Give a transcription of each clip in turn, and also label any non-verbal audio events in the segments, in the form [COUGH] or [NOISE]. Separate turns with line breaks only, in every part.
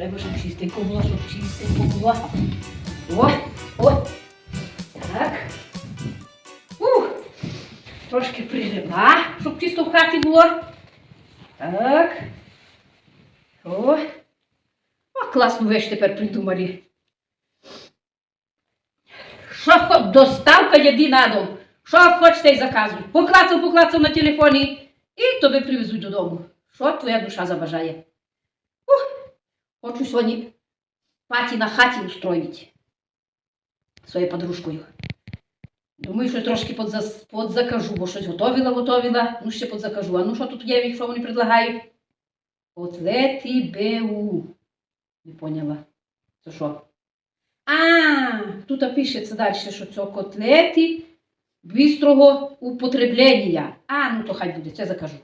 треба, щоб чистенько було, щоб чистенько було. О, о. Так. Ух. Трошки пригребла, щоб чисто в хаті було. Так. О. О, класну вещь тепер придумали. Що хоч доставка їди на дом. Що хочете й заказуй. Поклацав, поклацав на телефоні і тобі привезуть додому. Що твоя душа забажає? Хочу сьогодні паті на хаті устроїти своєю подружкою. Думаю, що трошки подзас- подзакажу, бо щось готовила, готовила. Ну, ще подзакажу. А ну що тут є, що вони предлагають? Котлети БУ. Не поняла. Це що? А, тут пишеться далі, що це котлети бистрого употреблення. А, ну то хай буде, це закажу.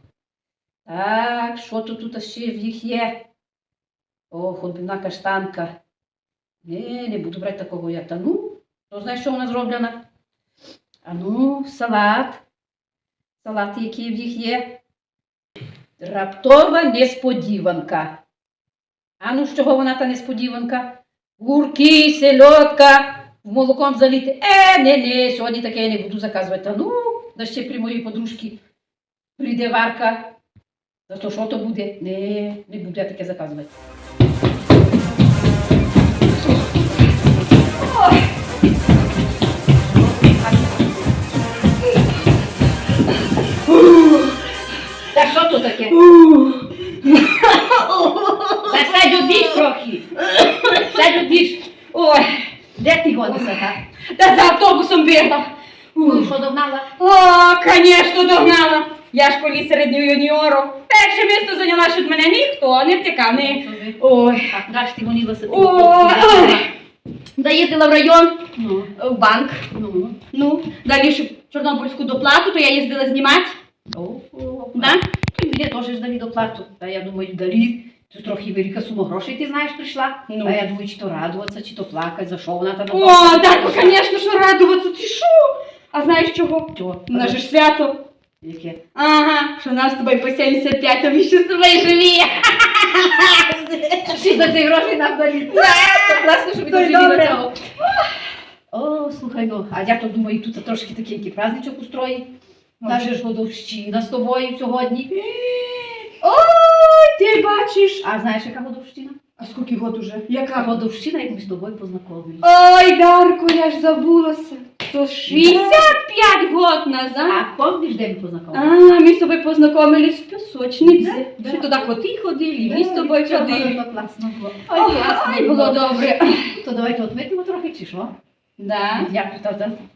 Так, що то тут ще в їх є? О, отбивна каштанка. Не, не буду брати такого я. Та ну, то знаєш, що вона зроблена? А ну, салат. Салати, які в їх є. Раптова несподіванка. А ну, з чого вона та несподіванка? Гурки, сельодка, в молоком заліти. Е, не, не, сьогодні таке я не буду заказувати. Та ну, да ще при моїй подружці прийде варка. За то що то буде? Не, не буду я таке заказувати. Та що то таке? Та сядь одіж трохи. Сядь одіж. Ой, де ти гонишся, так?
Та за автобусом бігла.
Ну, що догнала?
О, звісно, догнала. Я ж полі середнього юніору. Перше місто зайняла, що від мене ніхто не втікав. Не... Ой.
Так, ти гонилася.
Ой. Доїздила в район,
Ну,
в банк.
ну.
Ну, далі ж Чорнобильську доплату, то я їздила знімати. Да?
І мені теж ж дали доплату. Та я думаю, далі. Тут трохи велика сума грошей, ти знаєш, прийшла.
Ну.
А я думаю, чи то радуватися, чи то плакати, за що вона там.
О, так, звісно, що радуватися, ти що? А знаєш чого?
Чого?
Нас ж свято.
Яке?
Ага, що нам з тобою по 75, а ми ще з тобою живі.
Чи за ці гроші нам?
Так,
Класно, що ми дожили до цього. О, слухай, ну, а я то думаю, тут трошки такий який праздничок устроїть.
Ну.
Ж годовщина з тобою сьогодні.
Ой, ти бачиш.
А знаєш, яка годовщина?
А скільки год уже? Яка?
годовщина, як ми з тобою познайомилися.
Ой, Дарко, я ж забулася. То 65 год назад.
А помниш, де ми познайомилися?
А, ми з тобою познайомились в пісочниці.
Да,
Ще
да.
туди коти ходили, і ми з тобою ходили.
Ой, класно було.
Ой, Ой, було добре.
То давайте отметимо трохи, чи що?
Да.
Я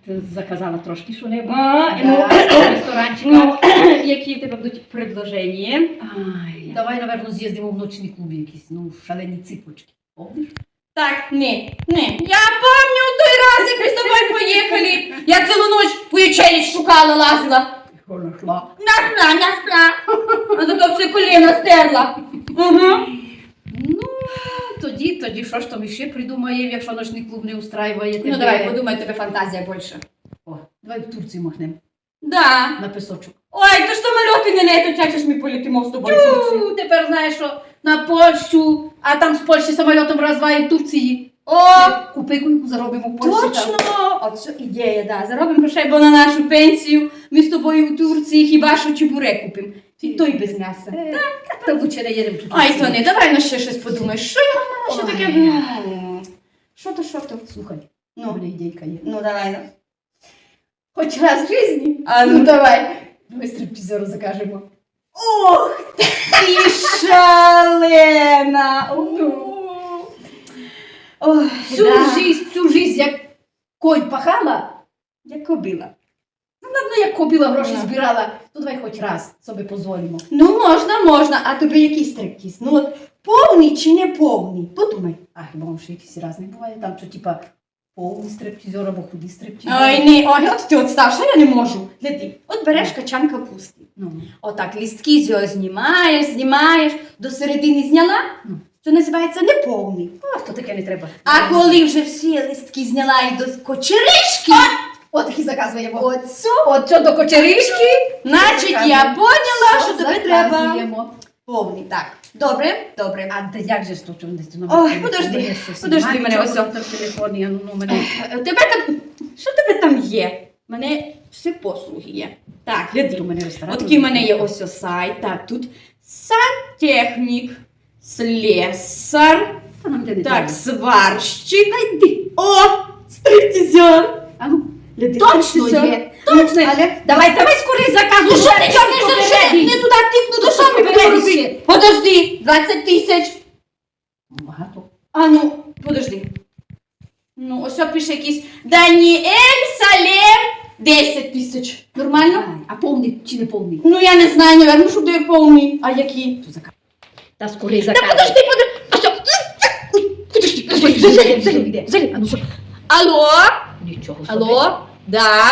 заказала трошки що-небудь.
А, ну,
Да, [COUGHS] ресторанчика.
ну, [COUGHS] які в тебе будуть предложення?
Ай, давай, напевно, з'їздимо в ночний клуб якийсь, ну, шалені ципочки. Помниш?
Так, не, не. Я помню той раз, як ми з тобою поїхали. Я цілу ніч по ячеї шукала, лазила.
Що нашла?
Нашла, нашла. А зато все коліна стерла. Угу.
Ну, тоді, тоді що ж там іще придумаємо, якщо ночний клуб не устраює тебе.
Ну давай, подумай, тебе фантазія більше.
О, давай в Турцію махнемо
Да.
на пісочок.
Ой, то ж самоліти не летять, же ж ми полетимо з тобою в Турцію?
Тю, тепер знаєш, що на Польщу, а там з Польщі самольотом розвають в Турції.
О,
Купи кульку, заробимо в Польщі.
точно! Оце ідея, да. Заробимо грошей, бо на нашу пенсію ми з тобою у Турції хіба що чебурек купимо. І той без м'яса.
Там. Так, та лучше не їдемо.
Ай,
Турцію.
то не, давай на ще щось подумаєш. Що я мала, що таке? М, Що то, що то?
Слухай, у
Ну,
ідейка є.
ну давай. ну.
Хоч раз в житті.
А ну давай.
Давай стриптизеру закажемо.
Ох, ти [LAUGHS]
Ну.
Ой,
Всю
да.
жизнь, всю жизнь, як конь пахала,
Як кобила.
ну, як купила гроші
Ага.
збирала, то давай хоч раз собі дозволимо.
Ну, можна, можна. А тобі який стриптіз? Ну от повний чи не повний? Подумай.
А хіба може ще якісь різні буває? Там що, типа, повний стриптизер або худий стриптизер.
Ой, ні, ой, от ти от старша, я не можу. Гляди, от береш качан капусти.
Ну,
Отак лістки з його знімаєш, знімаєш, до середини зняла.
Ну.
Це називається неповний.
о, то таке не треба.
А коли вже всі листки зняла і до кочеришки,
От такі заказуємо.
оцю,
От що до кочеришки,
значить я поняла, що тобі треба повний. Так. Добре, добре.
А де як же ж чому десь ти
Ой, подожди, подожди мене ось.
Там телефоні, ну, ну, мене.
Е, Тебе там. Що тебе там є? Мене всі послуги є. Так,
Ти у мене ресторан.
От такий в мене є ось ось сайт. Так, тут сантехнік, слесар,
не
так, сварщик. О, стриптизер.
А ну, точно є. Точно.
Але
Давай, давай скорей заказуй.
Ну що ти чорний
ти?
Не туди тикну, то що ми будемо робити? Подожди, 20 тисяч.
Багато.
А ну, подожди. Ну, ось пише якийсь Даніель Салем 10 тисяч. Нормально?
А повний чи не повний?
Ну, я не знаю, наверное, щоб де повний. А які?
То заказ. Та скорей
Та
заказуй.
подожди, подожди. А що? Подожди, подожди,
залізь,
залізь.
А ну що?
Алло?
Нічого собі.
Алло? Да?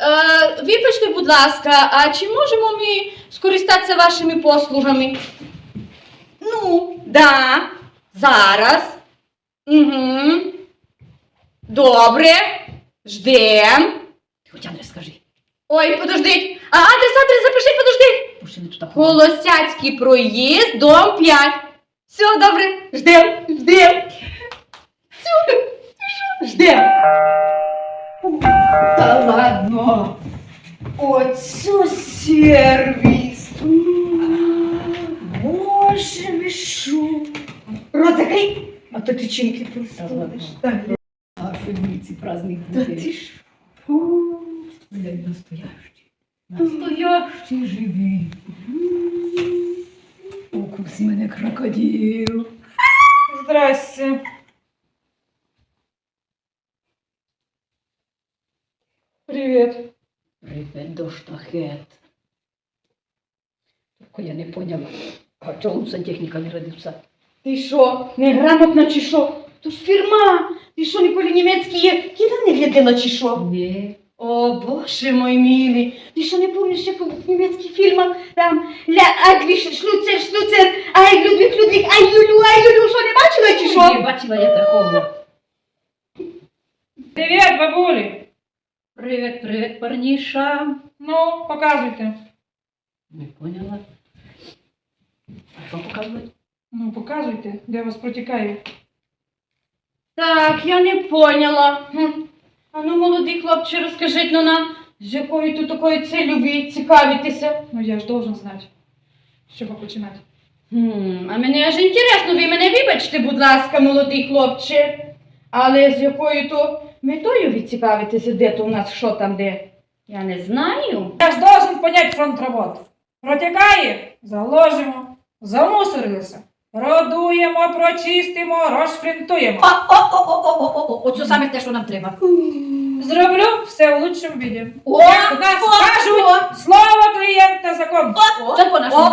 Е, вибачте, будь ласка, а чи можемо ми скористатися вашими послугами? Ну, да. Зараз. Угу. Добре. Ждем.
Хоча не скажи.
Ой, подождіть. А адрес, адрес, запиши, подожди.
Бо ще не туди.
Колосяцький проїзд, дом 5. Все, добре. Ждем, ждем. Все, ждем.
Та ладно.
Оце сервіс. Боже, ви що? Рот закрий. А то ти чинки проставиш.
А фільміці праздник
Та ти ж.
Блядь, настоящий. Настоящий живий. Укус мене крокодил.
Здрасте. Привіт.
Привет до штахет. Тільки я не поняла, а чому сантехніка не родився?
Ти що, неграмотна чи що? То ж фірма. Ти що, ніколи німецькі є? Кіда не глядила чи що?
Ні.
О, боже мой милий, ти що не помниш, як у німецьких фільмах там ля Агріш, шлюцер, шлюцер, ай Людвіг, Людвіг, ай Люлю, ай Люлю, що не бачила чи
Не бачила я такого.
Привіт, бабулі!
Привет, привет, парніша.
Ну, показуйте.
Не поняла. А що показувати?
Ну, показуйте, де вас протікає.
Так, я не поняла. Хм. А ну, молодий хлопче, розкажіть ну нам, з якою тут такою целью ви цікавитеся?
Ну, я ж должен знати, чого починати.
Хм, а мені аж інтересно, ви мене вибачте, будь ласка, молодий хлопче. Але з якою то метою ви цікавитеся, де то у нас, що там, де? Я не знаю.
Я ж должен понять фронт робот. Протікає, заложимо, замусорилися. Продуємо, прочистимо, розшфринтуємо.
О, о, о, о, о, о, о, оце саме те, що нам треба.
Зроблю все в лучшому віді.
О,
Як у нас кажуть, слово клієнта закон.
Це по нашому.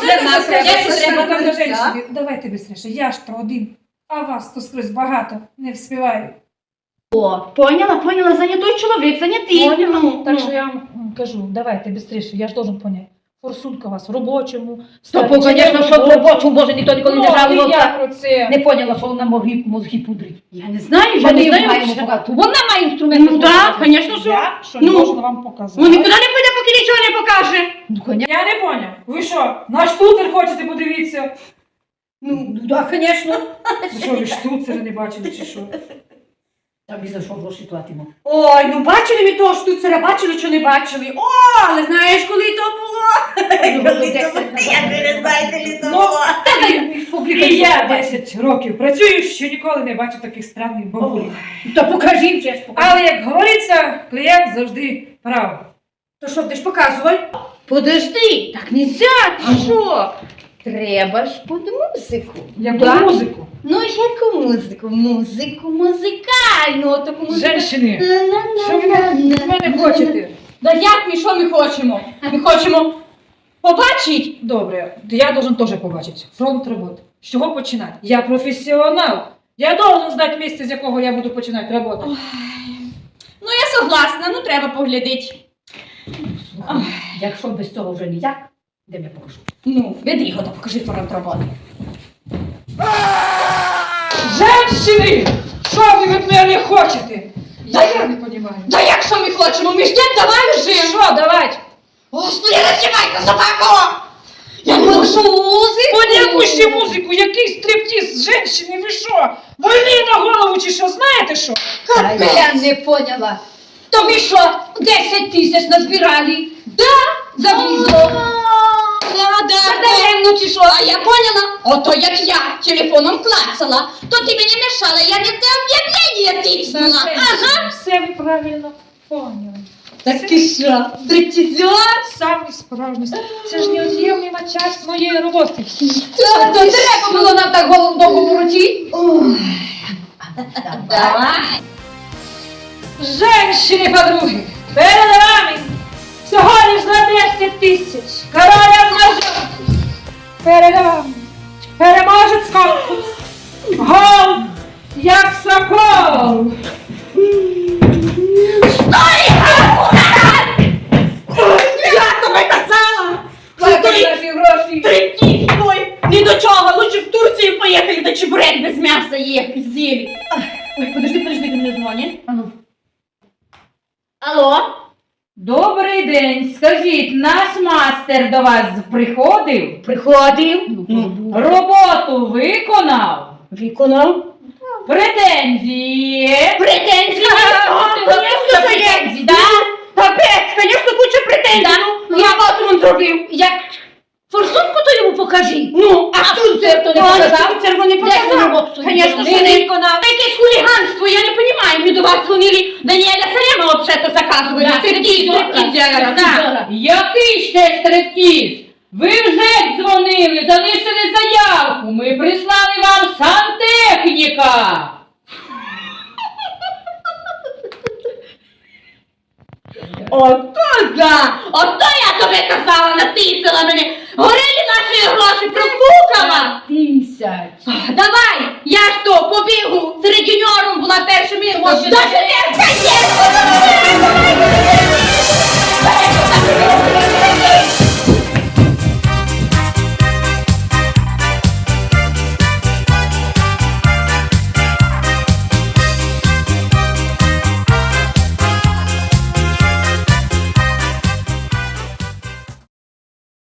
Це для нас
треба.
Там до. Давайте бистріше, я ж то один, а вас то скрізь багато, не вспіваю.
О,
Поняла, поняла, зайнятой чоловік, зайнятий.
Поняла.
Ну,
Так
ну.
що я вам кажу, давайте бистріше, я ж должен понять. Форсунка у вас в робочому.
Стопу, звісно, що в робочу, може, ніхто ніколи не
Ну,
жалувався.
про це.
Не поняла, що вона мозги, мозги пудрить.
Я не знаю, я
Що
не
ми
знаю. що-
Вона має інструмент.
Ну так, звісно, що.
Я що
Ну.
не можу вам показати.
Ну нікуди не піде, поки нічого не покаже.
Ну, коня.
Я не поняв. Ви що, наш штуцер хочете подивитися?
Ну, да, звісно.
Ви [LAUGHS] що, ви штуцери не бачили чи що?
Там і за що гроші платимо.
Ой, ну бачили ви того штуцера, бачили чи не бачили? О, але знаєш, коли то
І я 10 років працюю, що ніколи не бачу таких странних бабулів.
То покажи, чесно, покажи.
Але як говориться, клієнт завжди прав.
То що, ти ж показувай? Подожди, так нельзя, ти що? Треба ж під музику.
Яку
Да.
музику.
Ну, яку музику? Музику музикальну, таку музику.
Женщини, що ви від мене хочете?
Да як ми, що ми хочемо? Ми хочемо побачити.
Добре, я должен теж побачити. Фронт роботи. З чого починати? Я професіонал. Я должен знати місце, з якого я буду починати роботу.
Ну, я согласна, ну треба поглядати.
Слухай, Якщо без цього вже ніяк, де я покажу.
Ну, веди його, та покажи фронт роботи.
Женщини! Що ви від мене хочете?
Да
Я
я-
не розумію.
Да як що ми хочемо? Ми ждем, давай вже.
Що, давайте?
Господи, розчимайте собаку! Я думала, що музику.
От яку ще музику, який стриптіз женщини, ви що? Вольні на голову чи що, знаєте що?
Я не поняла. То ви що, 10 тисяч назбирали? Да, завізло.
Да, да,
Даремно чи що?
А я поняла. Ото як я телефоном клацала, то ти мені мешала, я не те об'явлення тиснула. Ага.
Все ви правильно поняли.
Так ти що, стриптизер?
Самі справжні. Це ж неот'ємлема часть моєї роботи.
То треба було нам так голову довго воротити?
Давай.
Женщини, подруги, перед вами всього лиш за 10 тисяч. Короля ножа. Перед вами переможець конкурс. Гол, як сокол.
Я тобі казала.
Плакали наші гроші.
Стриптиз твой, ні до чого, лучше в Турцію поїхали, до чебурек без м'яса їхати, з'їли. Ой, подожди, подожди, ти мені дзвонить. Алло?
Добрий день. Скажіть, наш мастер до вас приходив?
Приходив.
Роботу виконав?
Виконав.
Претензії? є?
Претензії?
Конечно, претензії, да?
Капець, конечно, куча претензій. Ну, я от він зробив.
Як форсунку то йому покажи.
Ну, а що це?
то не показав?
Це не показав. Конечно, що не
виконав.
Це якесь хуліганство, я не розумію. Ми до вас дзвонили, Даніеля Салема взагалі заказували.
Да,
стриптизера, да.
Який ще стриптіз? Ви вже дзвонили, залишили заявку. Ми прислали вам сантехніка.
Ото да! Ото я тобі казала, натисала мене. Горели наші гроші, пропукала!
Тисяч.
Давай, я ж то побігу, серед юніорів була першим. місце.